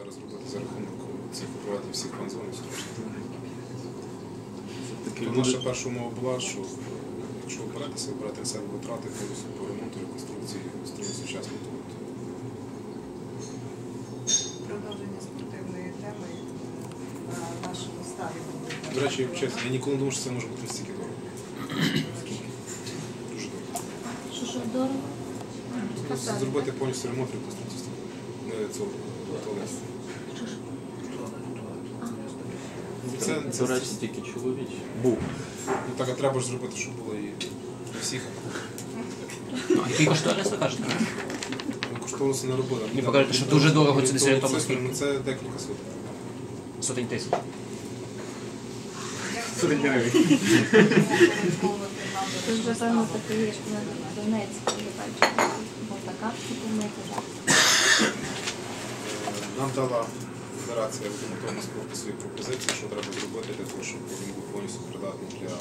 зараз робити за рахунок цих проведення всіх люди- наша перша умова була, що якщо берете на себе витрати по ремонту і реконструкції стріму сучасного туалету. Продовження спортивної теми на нашому ставі. До речі, чесно, я ніколи не думав, що це може бути настільки дорого. Дуже дорого. Що що дорого? Зробити повністю ремонт і цього туалету. Це, це, До речі, тільки чоловічі. Був. ну, так, а треба ж зробити, щоб було і для всіх. Ну, який кошторис ви кажете? Ну, Коштовності не робили. Ви покажете, що дуже дорого, це десь Це скільки? Ну, це декілька сотень. Сотень тисяч. Це ж певно такий ж на Донецьк, я бачу, бо така помити. Нам дала федерація в спорту свої пропозиції, що треба зробити для того, щоб він був повністю придатний для